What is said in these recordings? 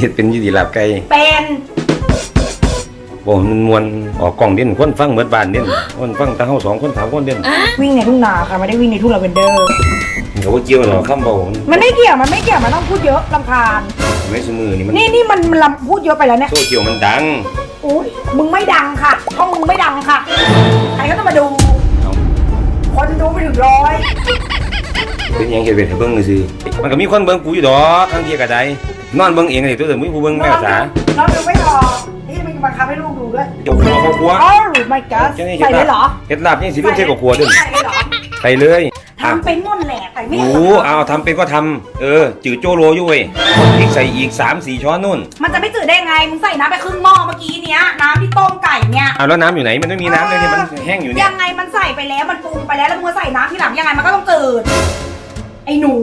เฮ็ดเป็นอยี่ดีลาบไก่เป็นบ่มันมวนออกกล้องเด่นคนฟังเหมือนบ้านเด่นคนฟังแต่เฮาสองคนสามคนเด่นวิ่งในทุ่งนาค่ะไม่ได้วิ่งในทุ่งลาเวนเดอร์มันก็บ่เกี่ยวหรอกคำเบามันมันไม่เกี่ยวมันไม่เกี่ยวมันต้องพูดเยอะลำคาญไม่ซุมือนี่มันนี่นี่มันมันลำพูดเยอะไปแล้วเนี่ยโซเชียลมันดังอุ้ยมึงไม่ดังค่ะช่องมึงไม่ดังค่ะใครก็ต้องมาดูเอาคนดูไปถึงร้อยเป็นหยังเฮ็ดเวทให้เบิ่งซื่อๆมันก็มีคนเบิ่งกูอยู่ดอกทางเที่ยก็ได้ นอนเบิ่งเองนี่ตัวเดิมมีผู้เบิ่งแม่ภาษาน้องดูไม่พอนี่มันบังคับให้ลูกดูด้วยเจ้าครัวเขาครัวโอ้ my god จังนี้ใส่เลยเหรอเฮ็ดลาบนี่สิเพิ่นใส่กับครัวเด้อใส่เลยเหรอใส่เลยอะทำเป็นหมดแหละแต่ไม่โอ้เอาทำเป็นก็ทำเออ จืดโจโรอยู่เว้ยพริกใส่อีก3 4ช้อนนู่น มันจะไม่จืดได้ไง มึงใส่น้ำไปครึ่งหม้อเมื่อกี้เนี้ย น้ำที่ต้มไก่เนี่ยเอาแล้วน้ำอยู่ไหน มันไม่มีน้ำเลยเนี่ยมันแห้งอยู่เนี่ยยังไงมันใส่ไปแล้ว มันปรุงไปแล้ว แล้วมึงมาใส่น้ำทีหลังยังไงมันก็ต้องจืด ไอ้หนู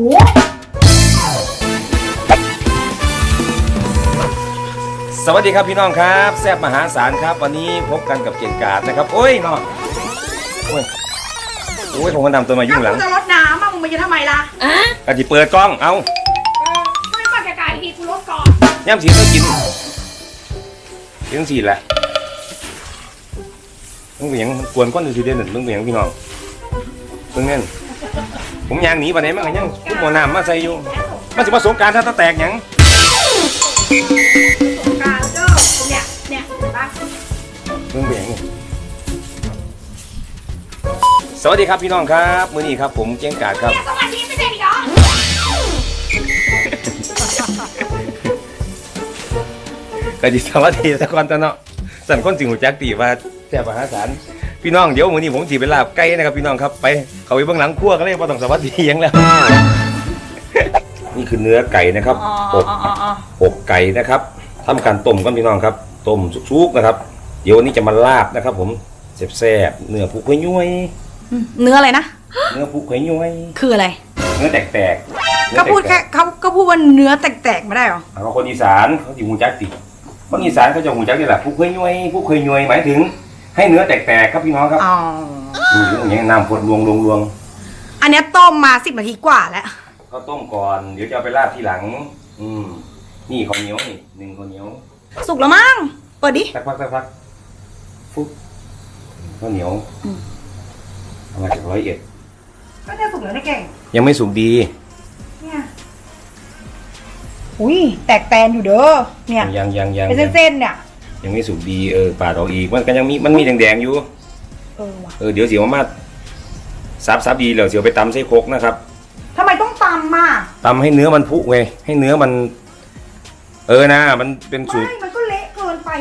สวัสดีครับพี่น้องครับแซ่บมหาศาลครับ วันนี้พบกันกับเกียรติกาดนะครับ โอ้ยน้องโอ้ยโอ้ยผมก็นำตัวมายุ่งหลังถ้ากูจะลดน้ำอะมึงมาจะทำไมล่ะกะจิเปิดกล้องเอาเออไม่ปากไก่ทีกูลดก่อนย่ำสีต้องกินกินสีแหละมึงเป็นหยังกวนก้นดูสิเด่นมึงเป็นหยังพี่น้องมึงเน่นผมยางหนีไปไหนมันก็ยังกุ้มหมอน้ำมาใส่อยู่มันจะมาสงกรารถ้าตะแตกหยังส มึงเป็นหยังนี่สวัสดีครับพี่น้องครับมื้อนี้ครับ ผมเจียงกาดครับเนี่ยสวัสดีไม่ใช่ดิเหรอก็ดิสวัสดีสักคนตะเนาะสั่นคนสิงหูจักตีว่าแซ่บมหาศาลพี่น้องเดี๋ยวมื้อนี้ผมสิไปลาบไก่นะครับพี่น้องครับไปเขาไปเบื้องหลังครัวก็เลยบ่ต้องสวัสดีหยังแล้ว นี่คือเนื้อไก่นะครับอ๋ออกอ๋ออ๋ออ๋ออกไก่นะครับทำการต้มกันพี่น้องครับ ต้มสุกๆนะครับเดี๋ยววันนี้จะมาลาบนะครับ ผมแซ่บๆเนื้อผูกไข่ย้วยเนื้ออะไรนะ เนื้อผูกไข่ย้วย คืออะไร เนื้อแตกๆเนื้ก็อพูดแตแค่กเขาก็พูดว่าเนื้อแตกๆไม่ได้เหรอๆเขาคนอีสานเขาสิหูจักติคนอีสานเขาจะหูจักนี่แหละผูกไข่ย้วยผูกไข่ย้วยหมายถึง ให้เนื้อแตกๆครับพี่น้องครับอ๋อดูอย่างนี้น้ำพดลวงลวงลวงอันเนี้ยต้มมาสิบนาทีกว่าแล้วเขาต้มก่อนเดี๋ยวจะเอาไปราดทีหลัง อืมนี่ข้าวเหนียวนี่หนึ่งข้าวเหนียว สุกแล้วมั้งเปิดดิสักพักสักพัก ฟุ๊บข้าวเหนียวอืมเอามาจากร้อยเอ็ดก็จะสุกแล้วได้เก่ง ยังไม่สุกดี เนี่ยอุ้ยแตกแตนอยู่เด้อเนี่ยยังยังยังเป็นยังเส้นๆเนี่ย ยังไม่สุกดีเออปาดออกอีกมันก็ยังมีมันมีแดงๆอยู่เออว่ะเออเดี๋ยวเสียวมาซับซับดีแล้วเสียวไปตำไส้โครกนะครับทำไมต้องตำมาตำให้เนื้อมันพุเว้ยให้เนื้อมัน เออนะมันเป็นสูไม่ตร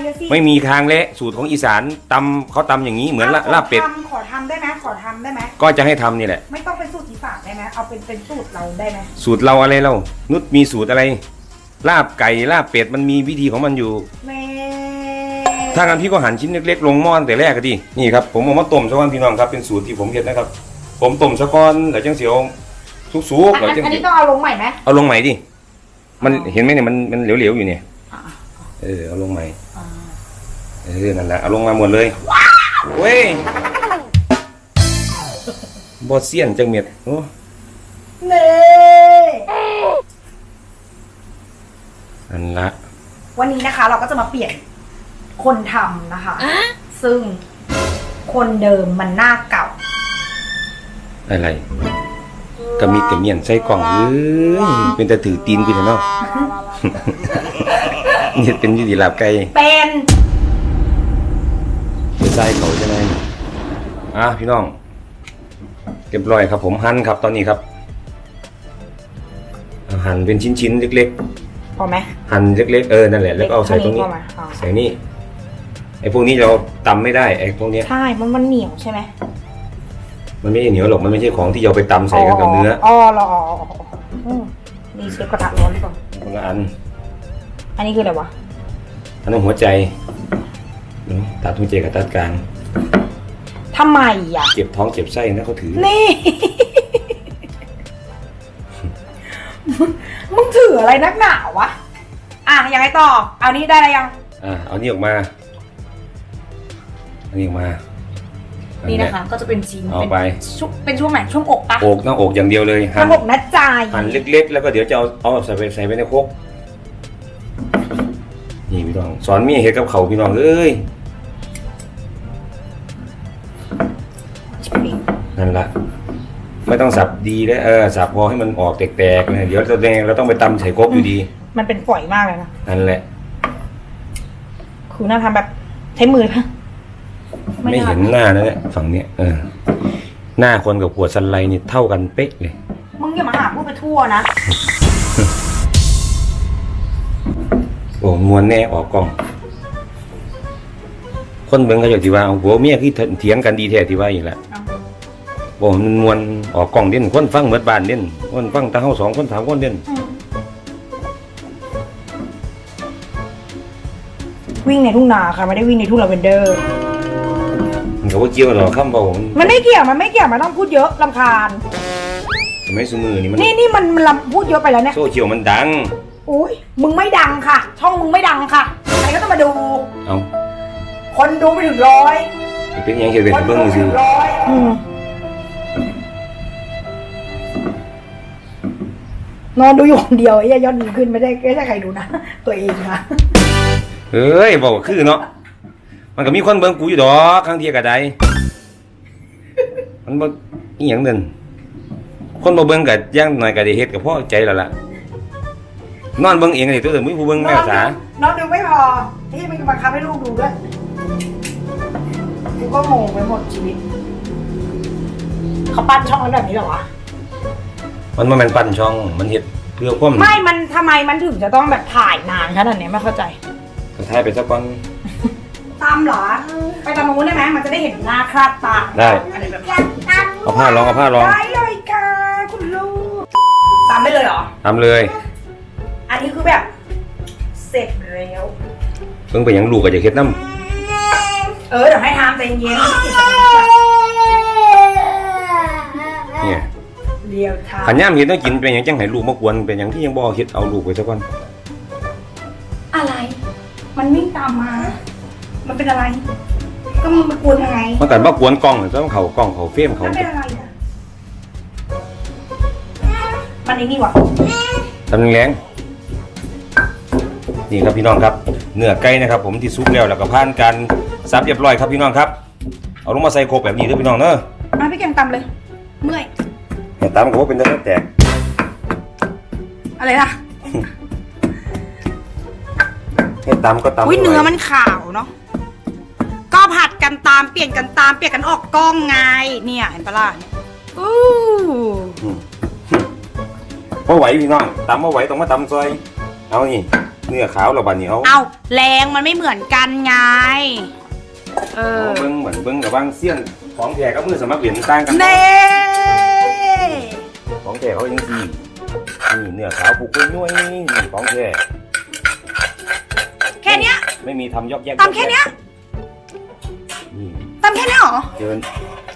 อะสิไม่มีทางเละสูตรของอีสานตำเขาตำอย่างนี้เหมือนลาขลาบเป็ดทำขอทำได้ไหมขอทำได้ไหมก็จะให้ทำนี่แหละ ไม่ต้องเป็นสูตรอีสานได้ไหมเอาเป็นเป็นสูตรเราได้ไหมสูตรเราอะไรเรา นุชมีสูตรอะไร ลาบไก่ลาบเป็ดมันมีวิธีของมันอยู่แม่ถ้างั้นพี่ก็หั่นชิ้นเล็กๆลงหม้อตั้งแต่แรกก็ดีนี่ครับผมเอามาต้มซะก่อนพี่น้องครับเป็นสูตรที่ผมเฮ็ดนะครับ ผมต้มซะก่อนแล้วจังเสียวสุกๆแล้วจังอันสินี้ต้องเอาลงใหม่ไหม เอาลงใหม่ดิมันเห็นไหมเนี่ยมันมันเหลวๆอยู่เนี่ย อ่าเออเอาลงใหม่อ่า เออนั่นแหละเอาลงมาหมดเลยเว้ยบอเซียนจังเม็ดโอ้เน่อันละวันนี้นะคะเราก็จะมาเปลี่ยนคนทำนะคะ ซึ่งคนเดิมมันหน้าเก่า อะไรก็มีแต่เมียนใส่กล่องเอ้ยเป็นแต่ถือตีนกูเถอะเนาะนี่เป็นอยี่ดีลาบไก่เป็น เป็นไส้เขาใช่ไหมอะพี่น้องเรียบร้อยครับ ผมหั่นครับตอนนี้ครับเอาหั่นเป็นชิ้นๆเล็กพอไหม ๆ หั่นเล็ก ๆ เออนั่นแหละแล้วก็เอาใส่ตรงนี้พอไหมอ๋อ ใส่นี่ไอ้พวกนี้เราตำไม่ได้ไอ้พวกเนี้ย ใช่มันมันเหนียวใช่ไหมมันไม่ใช่เหนียวหรอกมันไม่ใช่ของที่เราไปตำใส่กันกับเนื้ออ๋อเหรออ๋ออ๋ออ๋ออืมนี่เชฟกระทะร้อนก่อนคนละอัน อันนี้คืออะไรวะอันนั้นหัวใจเน อะตัดหัวใจกับตัดกลาง ทำไมอะเจ็บท้องเจ็บไส้นะเขาถือ นี่มึงมึงถืออะไรนักหนาวะ อะยังไงต่อ เอานี้ได้อะไรยัง อะเอานี่ออกมาเอานี่ออกมาอันี่เยนะคะ ก็จะเป็นชิ้นเอาไปช่วงเป็นช่วงไหนช่วงอกปะอกหน้าอกอย่างเดียวเลยช่วงอกนะจาย หั่นเล็กๆ แล้วก็เดี๋ยวจะเอาเอาใส่ไปใส่ไปในโครก นี่พี่น้อง สอนเมียเฮ็ดกับเขาวพี่น้องเอ้ยนั่นละไม่ต้องสับดีแล้วเออสับพอให้มันออกแตกๆนะเดี๋ยวเราแดงเราต้องไปตำใส่กบอยู่ดี มันเป็นฝอยมากเลยนะนั่นแหละคือน่าทำแบบใช้มือปะไม่เห็นหน้านะเนี่ยฝั่งเนี้ยเออ หน้าคนกับขวดสันไลนี่เท่ากันเป๊ะเลยมึงอย่ามาหาพูดไปทั่วนะ โอ้มวนแน่ออกกล้อง คนเบิ่งเขาจะที่ว่าเอาผัวเมียคือเถียงกันดีแท้ที่ว่าอีกแหละเอาบ่มันมวนออกกล้องเด่นคนฟังเหมือนบ้านเด่นคนฟังแตาเฮาสองคนสามคนเด่นวิ่งในทุ่งนาค่ะไม่ได้วิ่งในทุ่งลาเวนเดอร์มันก็บ่เกี่ยวหรอกคำเว้ามันมันไม่เกี่ยวมันไม่เกี่ยวมันต้องพูดเยอะลำคาญสมัยซุมือนี่มันนี่นี่มันมันลำพูดเยอะไปแล้วเนี่ยโซเชียลมันดัง อุ้ยมึงไม่ดังค่ะ ช่องมึงไม่ดังค่ะใครก็ต้องมาดู เอาคนดูไม่ถึงร้อย เป็นหยังเฮ็ดเป็นคนดูเบิ่งไม่ซื่ถึองร้อยนอนดูอยู่คนเดียวไอ้ยอดดีขึ้นไม่ได้ไม่ได้ใครดูนะ ตัวเองนะเอ้ยบอกว่าคือเนาะมันก็มีคนเบิ่งกูอยู่ดอกครั้งเทียก็ได้มันบ่อีหยังเด่นคนบ่เบิ่งก็ย่างหน่อยก็ได้เฮ็ดก็พอใจแล้วล่ะ นอนเบิ่งเองนี่ตัวเดียวมีผู้เบิ่งแม่สาน้องดูไม่พอที่มันบังคับให้ลูกดูด้วยกูก็งงไปหมดชีวิตเขาปั้นช่องกันแบบนี้เหรอวะมันบ่แม่นปั้นช่องมันเฮ็ดเพื่อความไม่มันทำไมมันถึงจะต้องแบบถ่ายนานขนาดเนี้ยไม่เข้าใจก็ถ่ายไปซะก่อนตามเหรอไปตามนู้นได้ไหมมันจะได้เห็นหน้าคราดตาได้อะไรแบบเอาผ้ารองเอาผ้ารองได้เลยค่ะคุณลูกตามได้เลยเหรอทำเลย อันนี้คือแบบเสร็จแล้วเบิ่งไปหยังลูกก็จะเฮ็ดนํเออเดี๋ยวให้ทำใจเย็นเนี่ยเรียวทาขันยามเฮ็ดต้องกินเป็นหยังจังให้ลูกมากวนเป็นหยังที่ยังบ่เฮ็ดเอาลูกไปซะก่อนอะไร มันวิ่งตามมา มันเป็นอะไร ก็มึงมากวนยังไงมันก็บ่กวนกล้องต้องเข้ากล้องเข้าเฟรมเขามันเป็นอะไรอะมันไอ้นี่วะทำแรงๆ นี่ครับพี่น้องครับเนื้อไก่นะครับ ผมที่ซุปแล้วแล้วก็ผ่านการสับเรียบร้อยครับพี่น้องครับเอาลงมาใส่โครกแบบนี้เด้อพี่น้องเนอะมาพี่เกมตำเลย เมื่อยเห็นตามก็ว่าเป็นได้แตกอะไรล่ะเห็นตามก็ตามอุ้ยเนื้อมันขาวเนาะก็ผัดกันตามเปลี่ยนกันตามเปลี่ยนกันออกกล้องไงเนี่ยเห็นปะล่ะเนี่ยอู้อืมพอไหวพี่น้องตามพอไหวต้องมาตำซอยเอานี่ เนื้อขาวเราบัดนี้เอาเอาแรงมันไม่เหมือนกันไง เออเอาเบิ้งเหมือนเบิ้งกับบางเสี้ยนของแท้กับมือสมัครเหรียญต่างกันเน่ของแท้เขายังดีนี่เนื้อขาวผูกกล้วยน้วยนี่ของแท้แค่เนี้ย ไม่มีทำยอกแยกตำแค่เนี้ยนี่ตำแค่เนี้ยเหรอเจิญ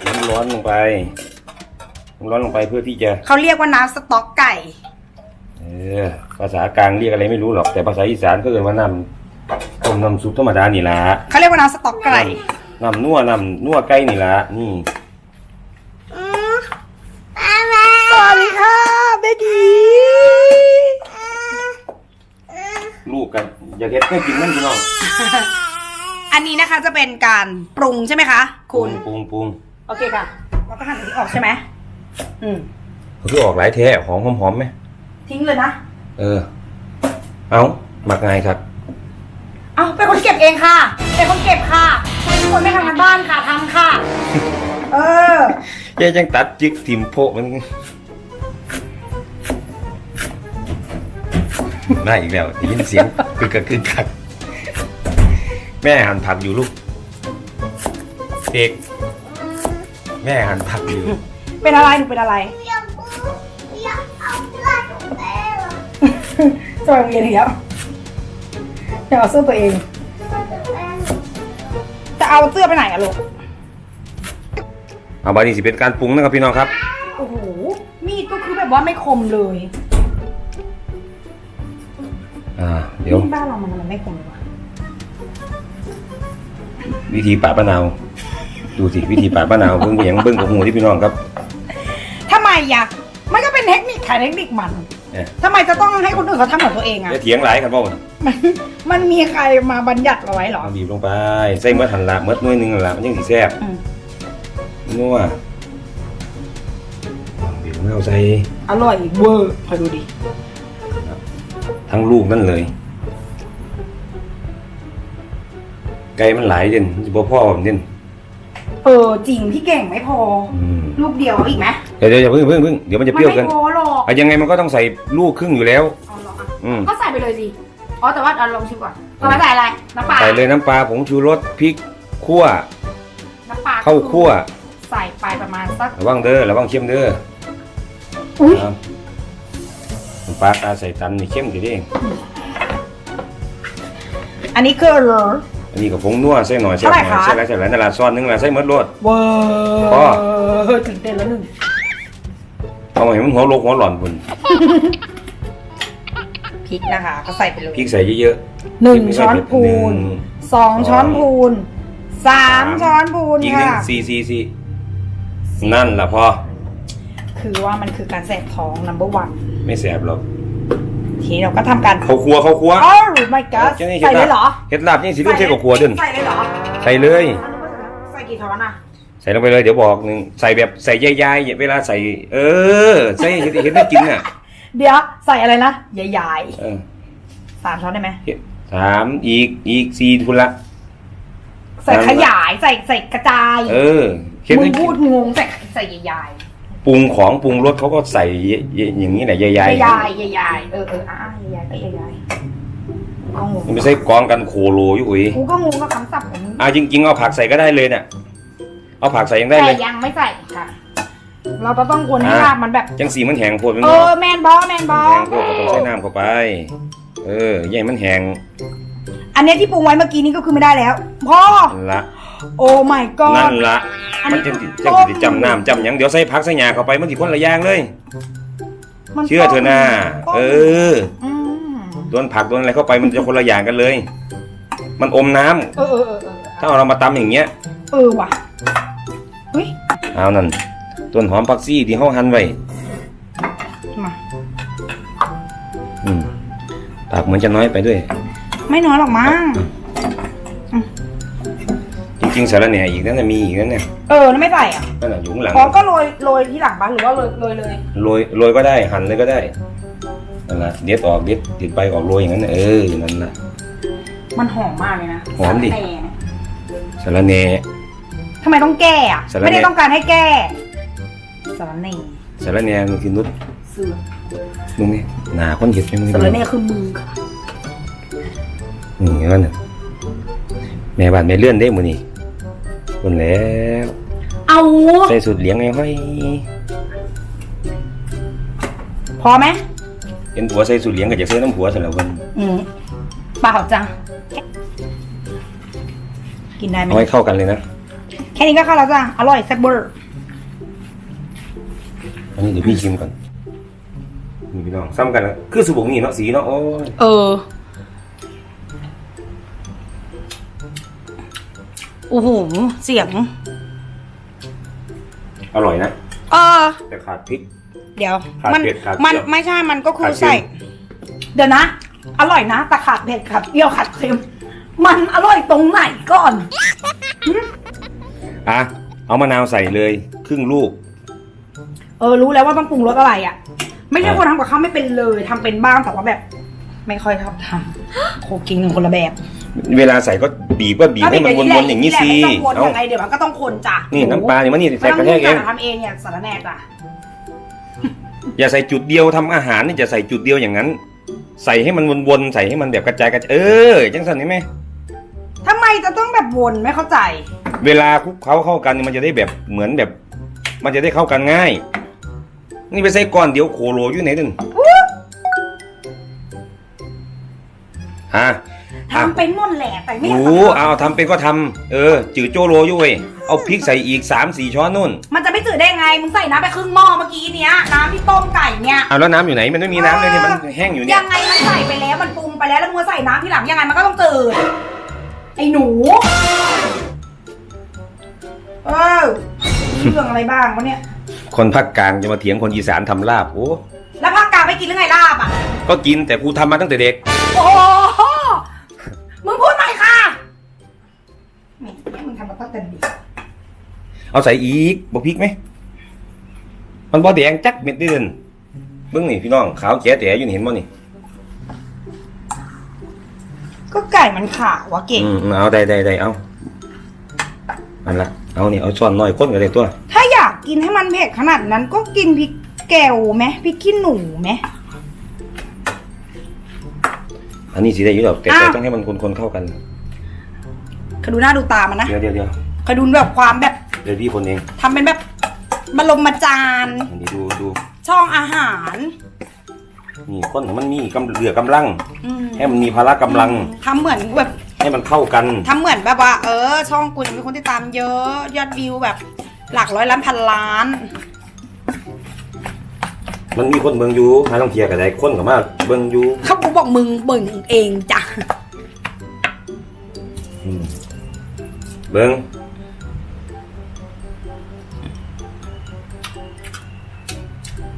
น้ำร้อนลงไปน้ำร้อนลงไปเพื่อที่จะเขาเรียกว่าน้ำสต๊อกไก่เออภาษากลางเรียกอะไรไม่รู้หรอกแต่ภาษาอีสานก็เรียกว่าน้ำต้มน้ำซุปธรรมดานี่ละเขาเรียกว่าน้ำสต๊อกไก่ น้ำนัวน้ำนัวไก่นี่ละนี่สวัสดีค่ะเบบีลูกกันอยากเห็ดให้กินนั่นพี่น้องอันนี้นะคะจะเป็นการปรุงใช่ไหมคะ คุณ ปรุงปรุงโอเคค่ะเราก็หั่นอันนี้ออกใช่ไหมอืมก็คือออกหลายแท้หอมหอมๆไหม ทิ้งเลยนะ เออ เอาหมักไงครับ เอาเป็นคนเก็บเองค่ะ เป็นคนเก็บค่ะเป็นคนไม่ทำงานบ้านค่ะทำค่ะ เออแย่จังตัดจิกทิมโพะมันน่าอีกแล้วได้ยินเสียงคือกระคือกักแม่หั่นผักอยู่ลูกเด็กแม่หั่นผักอยู่ เป็นอะไรหนูเป็นอะไร จะไปโรงเรียนอีกแล้วจะเอาเสื้อตัวเอง จะเอาเสื้อไปไหนอะลูก เอาบานี้สิเป็นการปรุงนะครับพี่น้องครับ โอ้โห มีดก็คือแบบว่าไม่คมเลยอ่า เดี๋ยวมีดบ้านเรามันมันไม่คมเลยวะวิธีปาดมะนาว ดูสิวิธีปาดมะนาวเบิ้งไปหยังเบิ้งกับหูที่พี่น้องครับทำไมอะมันก็เป็นเทคนิคขายเทคนิคมัน เนี่ยทำไมจะต้องให้คนอื่นเขาทำของตัวเองอะจะเถียงหลายกันบ่มันมันมันมีใครมาบัญญัติเอาไว้เหรอ เอาบีบลงไปใส่เมื่อหันละเมื่อหน่วยหนึงหั่นละมันยังสิแซ่บอืม นัวบีบลงเอาใส่อร่อยเวอร์คอยดูดิ ทั้งลูกนั่นเลย ไก่มันหลายเด่นมันสิบ่พ่อผมเด่นเออจริงพี่เก่งไม่พอ อืมลูกเดียวเอาอีกไหมเดี๋ยวเดี๋ยวอย่าเพิ่งเพิ่งเพิ่งเดี๋ยวมันจะเปรี้ยวเกิน ไม่พอหร อกอะยังไงมันก็ต้องใส่ลูกครึ่งอยู่แล้ว เอาหรอกอะอืม ก็ใส่ไปเลยสิ อ๋อ แต่ว่าเอาลองชิมก่อนเอามาใส่อะไร น้ำปลาใส่เลยน้ำปลาผงชูรสพริกขั่วน้ำปลาข้าวคั่วใส่ไปประมาณสัก ระวังเด้อระวังเค็มเด้ออุ้ยครับน้ำปลาตาใส่ตันนี่เข้มดีเด้อันนี้คือเหรอ อันนี้กับผงนัวใส่หน่อยใส่เท่าไหร่หน่อยคะ ใส่หลายใส่หลายนาราซอนหนึงละใส่หมดรสเวอพอร์ถึงเต้นแล้วหนึ่ง เอาให้มันหัวโลกหัวหลอนพุ่นพริกนะคะ ก็ใส่ไปเลยพริกใส่เยอะหนึ่งพริกไม่ช้อนเผ็ดพูนหนึ่งสองช้อนพูนสามสามช้อนพูนอีกหนึ่งค่ะซีซีซีนั่นล่ะพอคือว่ามันคือการแสบท้อง number one ไม่แสบหรอกทีนี้เราก็ทำการเขาครัวเขาครัวอ๋อ my god จะนี่ใส่เลยเหรอเฮ็ดลาบนี่สิลูกเทกับครัวเดินใส่เลยเหรอ ใส่เลย ใส่กี่ช้อนอะ ใส่ลงไปเลยเดี๋ยวบอกหนึ่งใส่แบบใส่ใหญ่ๆเวลาใส่ เออ ใส่เห็ดเห็ดได้กินอะเดี๋ยวใส่อะไรนะใหญ่เออๆสามช้อนได้ไหมเฮ็ดสามอีกอีกสี่ทุนละ ใส่ขยายใส่ใส่กระจายเออเฮ็ดมึได้งกิพูนดงงใส่ใส่ใหญ่ปรุงของปรุงรสเขาก็ใส่อย่างนี้แหละใหญ่ๆๆใหญ่ๆใหญ่ๆเออเอออะใหญ่ๆก็ใหญ่ๆก็งงมันไม่ใช่กองกันโคโลอยู่อุ้ยกูก็งงกับคำศัพท์ของมึง อะจริง ๆ เอาผักใส่ก็ได้เลยเนี่ย เอาผักใส่ยังได้เลแต่ย ยังไม่ใส่ค่ะ เราก็ต้องคนให้อะลาบมันแบบ จังสีมันแห้งโพดมันเอเนาะอแมนบอแมนบอแห้งโพดก็ต้องใส่น้ำเข้าไป เออใหญ่มันแห้งอันเนี้ยที่ปรุงไว้เมื่อกี้นี้ก็คือไม่ได้แล้วพ่อนั่นละ โอ้ my นั่ god นละอันนี้มันจังสิจังสิจำน้ำจำหยังเดี๋ยวใส่ผักใส่หญ้าเข้าไปมันสิคนละอย่างเลย มันเชื่อเถอะนะต้มเอออืมโดนผักโดนอะไรเข้าไปมันจะคนละอย่างกันเลย มันอมน้ำเออเออเออเออถ้าเอาเรามาตำอย่างเงี้ย เออว่ะ เฮ้ยเอานั่นต้นหอมผักซี่ที่เฮาหั่นไว้มาอืมผักเหมือนจะน้อยไปด้วย ไม่น้อยหรอกมั้งจริงๆสาระแหน่อีกนั่นน่ะมีอีกนั่นน่ะเออแล้วไม่ใส่อะนั่นน่ะอยู่ข้างหลังอ๋อก็โรยโรยที่หลังบ้านหรือว่าโรยโรยเลยโรยโรยก็ได้หั่นเลยก็ได้นั่นล่ะเด็ดออกเด็ดติดไปออกโรยอย่างนั้นน่ะเออนั่นล่ะมันหอมมากเลยนะหอมดิสาระแหน่สาระแหน่ ทำไมต้องแก้อะสาระแหน่ ไม่ได้ต้องการให้แก้สารเน่สาระแหน่มันคือนุชเสือมึงนี่หน้าคนเห็ดยังมึงสารเน่คือมือค่ะนี่มันน่ะแม่บ้านแม่เลื่อนได้มื้อนี้คนแล้วเอาใส่สุดเหลียงไอ้ห้อยพอไหมเห็นผัวใส่สุดเหลียงก็จะใส่น้ำผัวซะแล้วเพิ่นอืมเปล่าจังกินได้ไหมเอาให้เข้ากันเลยนะแค่นี้ก็เข้าแล้วจ้ะอร่อยแซ่บเบอร์อันนี้เดี๋ยวพี่ชิมก่อนนี่พี่น้องซ้ำกันนะคือสุบกนี่เนาะสีเนาะโอ้ยเออโอ้โหเสียง อร่อยนะ เออ แต่ขาดพริก เดี๋ยว ขาดมัเผ็ดขาดมันเปรี้ยวไม่ใช่มันก็คือขาดเค็ม ใส่ เดี๋ยวนะ อร่อยนะแต่ขาดเผ็ดขาดเปรี้ยวขาดเค็ม มันอร่อยตรงไหนก่อน อะเอามะนาวใส่เลย ครึ่งลูก เออรู้แล้วว่าต้องปรุงรสอะไรอะ ไม่ใช่อะคนทำกับข้าวไม่เป็นเลยทำเป็นบ้างแต่ว่าแบบ ไม่ค่อยชอบทำโคกิงหนึ่งคนละแบบเวลาใส่ก็บีบก็บีบให้มันวนๆอย่างนี้สิไม่ต้องคนเอ้ายังไงเดี๋ยวมันก็ต้องคนจ้ะนี่น้ำปลานี่มันนี่ไม่ใส่ต้องกระแทยุ่กงเอจ้ะงทำเองเนี่ยสารแหน่จ้ะอย่าใส่จุดเดียวทำอาหารนี่จะใส่จุดเดียวอย่างนั้น ใส่ให้มันวนๆใส่ให้มันแบบกระจายกระจายเออจังสันนี่ไหมทำไมจะต้องแบบวนไม่เข้าใจ เวลาคลุกเคล้าเข้ากันนี่มันจะได้แบบเหมือนแบบ มันจะได้เข้ากันง่าย นี่ไปใส่ก้อนเดียวโคโลอยู่ไหนนั่นฮะทำเป็นหมดแหละแต่ไม่โอ้อยากทำเอาทำเป็นก็ทำเออ จืดโจโรอยู่เว้ยเอาพริกใส่อีกสามสี่ช้อนนู่น มันจะไม่จืดได้ไง มึงใส่น้ำไปครึ่งหม้อเมื่อกี้เนี้ย น้ำที่ต้มไก่เนี่ยเอาแล้วน้ำอยู่ไหน มันไม่มีน้ำเลยเนี่ย มันแห้งอยู่เนี่ยัยงไงมันใส่ไปแล้ว มันปรุงไปแล้ว แล้วมึงมาใส่น้ำทีหลังยังไงมันก็ต้องจืดไอ้หนู เออเรื่องอะไรบ้างวะเนี่ย คนภาคกลางจะมาเถียงคนอีสานทำลาบโอ้แล้วภาคกลางไปกินหรือไงลาบอะ ก็กินแต่กูทำมาตั้งแต่เด็ก โอ้โหมึงพูดใหม่ค่ะไม่ไม่มึงทำมาตั้งแต่เด็กเอาใส่อีกบ่พริกไหม มันบ่แดงจักเม็ดเดือนเบิ่งนี่พี่น้องขาวแจ๋แต่อยู่นี่เห็นบ่นี่ก็ไก่มันขาววะเก่งอืมเอาได้ได้ได้เอาอันละ เอานี่เอาช้อนน้อยคนก็ได้ตัว ถ้าอยากกินให้มันเผ็ดขนาดนั้นก็กินพริกแก้วไหมพริกขี้หนูไหม อันนี้สิได้อยู่ดอกแต่อ้าวแต่ต้องให้มันคนๆเข้ากันคอยดูหน้าดูตามันนะเดี๋ยวเดี๋ยวเดี๋ยวคอยดูแบบความแบบเดี๋ยวพี่คนเองทำเป็นแบบบรมจารย์อันนี้ดูดูช่องอาหาร นี่คนให้มันมีกำเหลือกำลัง อืมให้มันมีพละกำลัง ทำเหมือนแบบ ให้มันเข้ากัน ทำเหมือนแบบว่า เออ ช่องกูเนี่ยมีคนติดตามเยอะยอดวิวแบบ หลักร้อยล้านพันล้าน มันมีคนเบิ่งอยู่หาต้องเคลียร์กับได้คนก็มาเบิ่งอยู่เขากูบอกมึงมึงเองจ้ะอืมเบิ่ง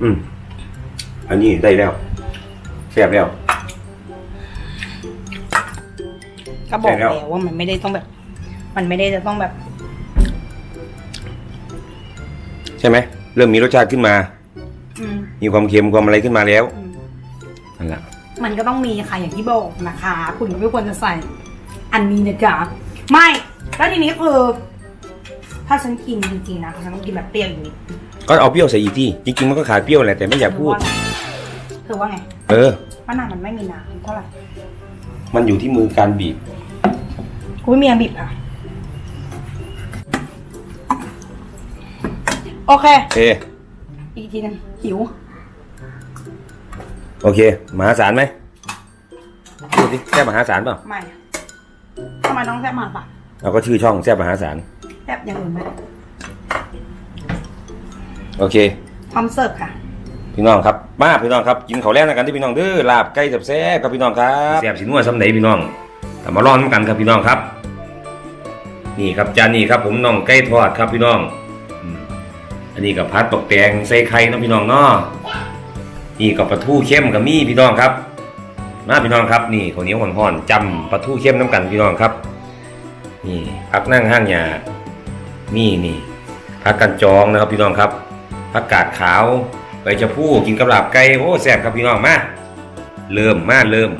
อืมอันนี้ได้แล้วแซ่บแล้ว ก็บอกใช่แล้แล้ววว่ามันไม่ได้ต้องแบบ มันไม่ได้จะต้องแบบ ใช่ไหมเริ่มมีรสชาติขึ้นมา อืมมีความเค็มความอะไรขึ้นมาแล้วอืมนั่นแหละมันก็ต้องมีค่ะอย่างที่บอกนะคะ คุณก็ไม่ควรจะใส่ อันนี้นะจ๊ะไม่ แล้วทีนี้คือถ้าฉันกินจริงๆนะฉันต้องกินแบบเปรี้ยวอย่างนี้ก็เอาเปรี้ยวใส่อีกที่จริงๆมันก็ขาดเปรี้ยวแหละแต่ไม่อยากพูด เธอว่าไง เออ มะนาวมันไม่มีน้ำเท่าไหร่มันอยู่ที่มือการบีบกูไม่มีอังบิดอะ โอเค โอเค อีกทีหนึงหิว โอเค มหาศาลไหมพูดดิแซ่บมหาศาลเปล่าไม่ทำไมต้องแซ่บมากปะเราก็ชื่อช่องแซ่บมหาศาลแซ่บอย่างอื่นไหมโอเค พร้อมเสิร์ฟค่ะ พี่น้องครับมาพี่น้องครับกินข้าวแรกนะกันที่พี่น้องเด้อลาบไก่แซ่บๆครับพี่น้องครับแซ่บสินัวสำไหนพี่น้องแต่มาร้อนกันครับพี่น้องครับ นี่ครับจานนี้ครับ ผมน้องไก่ทอดครับพี่น้องอันนี้กับพัดตกแตงใส่ไข่นะพี่น้องเนาะนี่กับปลาทูเข้มกับมีพี่น้องครับมาพี่น้องครับนี่ข้าวเหนียวห่อนๆจำปลาทูเข้มน้ำกันพี่น้องครับนี่พักนั่งห้างหยานี่นี่พักกันจองนะครับพี่น้องครับผักกาดขาว ใบชะพูกินกับลาบไก่โอ้แซ่บครับพี่น้องมาเริ่มมาเริ่ม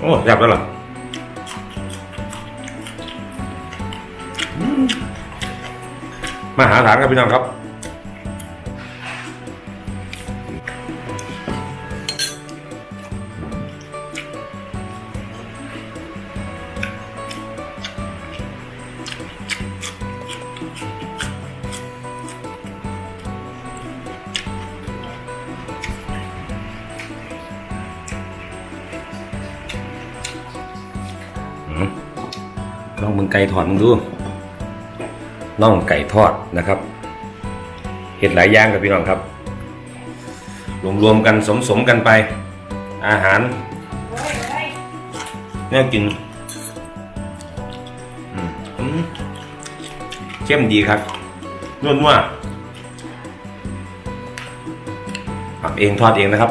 โอ้แซ่บแล้วหรอมาหาฐานครับพี่น้องครับ มึงไก่ทอดมึงดูน่องไก่ทอดนะครับเห็ดหลายอย่างกับพี่น้องครับ รวมๆกันสมๆกันไป อาหารน่ากินเข้มดีครับนวดนัวทำเองทอดเองนะครับ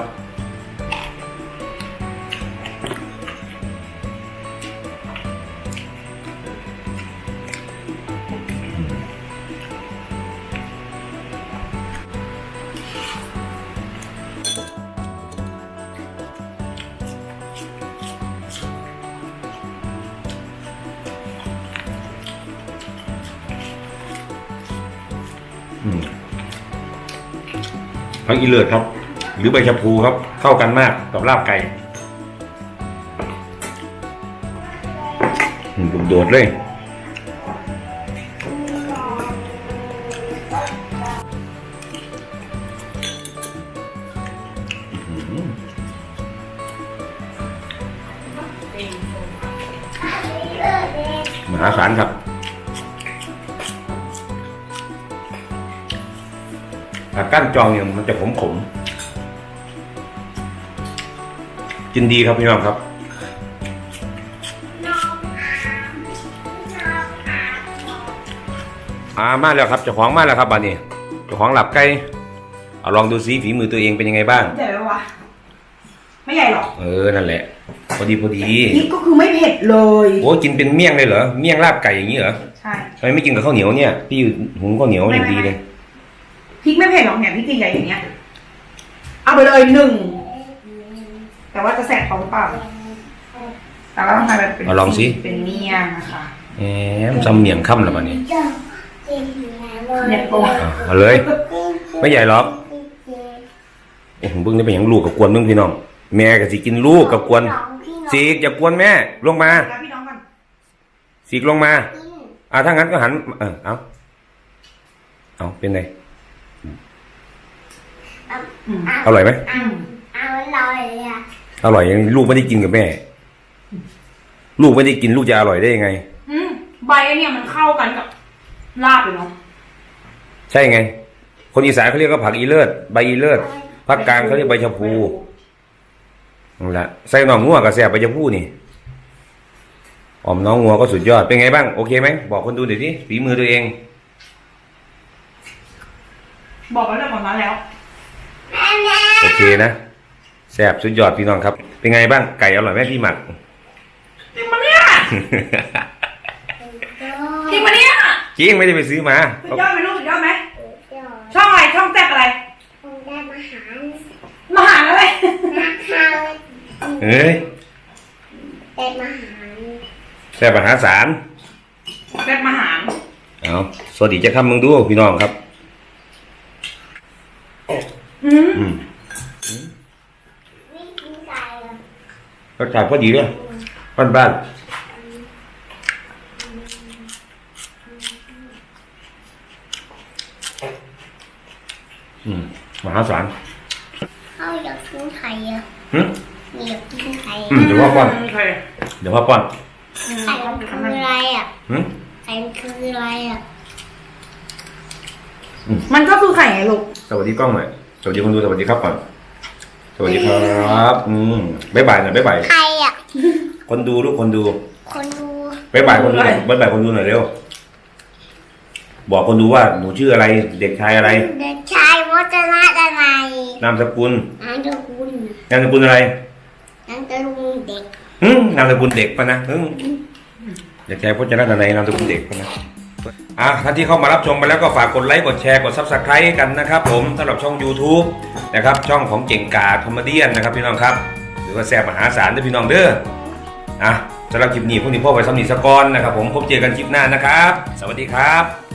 ผักอีเลือดครับ หรือใบชะพูครับ เข้ากันมากกับลาบไก่อืมโดดๆเลยมหาศาลครับ ก้านจองเนี่ยมันจะขมขมกินดีครับพี่น้องครับ อ่ามาแล้วครับเจ้าของมาแล้วครับบ้านนี้เจ้าของหลับใกล้เอาลองดูซิฝีมือตัวเองเป็นยังไงบ้าง ใหญ่ไหมวะไม่ใหญ่หรอก เออนั่นแหละ พอดีพอดีนี่ก็คือไม่เผ็ดเลย โอ้กินเป็นเมี่ยงเลยเหรอเมี่ยงลาบไก่อย่างนี้เหรอใช่ทำไมไม่กินกับข้าวเหนียวเนี่ยพี่หุงข้าวเหนียวอย่างดีเลย พริกไม่เผ็ดหรอกเนี่ยพริกใหญ่ๆอย่างเงี้ย เอาไปเลยหนึ่ง แต่ว่าจะแสบท้องหรือเปล่า แต่ว่าต้องทำแบบเป็นเอาลองสิ เป็นเมี่ยงนะคะแหมซ้ำเมี่ยงค่ำแล้วบัดนี้เนี่ยโปอะเอาเลย ไม่ใหญ่หรอกโอ้โหเบิ่งนี่เป็นอย่างลูกกับกวนเบิ่งพี่น้อง แม่ก็สิกินลูกกับกวนสีกอย่ากวนแม่ ลงมาแล้วพี่น้องกันสีกลงมา อ่าถ้างั้นก็หัน เออเอาเอาเป็นไง อืมอร่อยไหมอืมเอาลอยอะอร่อยยังลูกไม่ได้กินกับแม่ ลูกไม่ได้กินลูกจะอร่อยได้ยังไงอืมใบอันเนี่ยมันเข้ากันกับลาบเลยเนาะใช่ไง คนอีสานเขาเรียกว่าผักอีเลิศใบอีเลิศภาคกลางเขาเรียกใบชะพูนั่นแหละใส่หน่องงัวกับแสบใบชะพูนี่ออมน้องงัวก็สุดยอดเป็นไงบ้างโอเคไหมบอกคนดูหน่อยดิฝีมือตัวเอง บอกไว้เลยก่อนนั้นแล้ว โอเคนะแสบสุดยอดพี่น้องครับ เป็นไงบ้างไก่อร่อยไหมพี่หมักจริงปะเนี่ยจริงปะเนี่ยจริงไม่ได้ไปซื้อมาสุดยอดไหมลูกสุดยอดไหมช่องอะไรช่องแซ่บอะไรคงได้มาหารมหาอะไรมาข้าวเอ้ยได้มาหารแสบมหาศาลแซ่บมหาเอาสวัสดีเจ้าคำมึงดูพี่น้องครับ อืม นอืมี่กินไก่เหรอ รสชาติพอดีเลยบ้านบ้านๆอืมมหาศาลเขาอยากกินไข่อะหึอยากกินไข่อืมเดี๋ยวพ่อป้อนโอเคเดี๋ยวพ่อป้อนไข่มันคืออะไรอะหึไข่มันคืออะไรอะมันก็คือไข่ไงลูกสวัสดีกล้องหน่อยสวัสดีคนดูสวัสดีครับก่อนส วัสดีครับ อืมบ๊ายบายหน่อยบ๊ายบายไข่อะ คนดูลูกคนดูคนดูบ๊ายบายคนดูหน่อยบ๊ายบายคนดูหน่อยเร็ว บอกคนดูว่าหนูชื่ออะไร เด็กชายอะไร เด็กชายวัฒนะอะไรนามสกุลนามสกุลนามสกุลอะไรนามสกุลเด็กหึนามสกุลเด็กปะนะหึเด็กชายพจน์รัตนัยนามสกุลเด็กปะนะ อะท่านที่เข้ามารับชมไปแล้วก็ฝากกดไลค์กดแชร์กดซับสไครต์กันนะครับผมสำหรับช่อง YouTube นะครับช่องของเก่งกาคอมเมดี้นะครับพี่น้องครับ หรือว่าแซ่บมหาศาลด้วยพี่น้องเด้ออะสำหรับคลิปนี้พวกนี้พ่อไปสำนีสกอนนะครับผมพบเจอกันคลิปหน้านะครับ สวัสดีครับ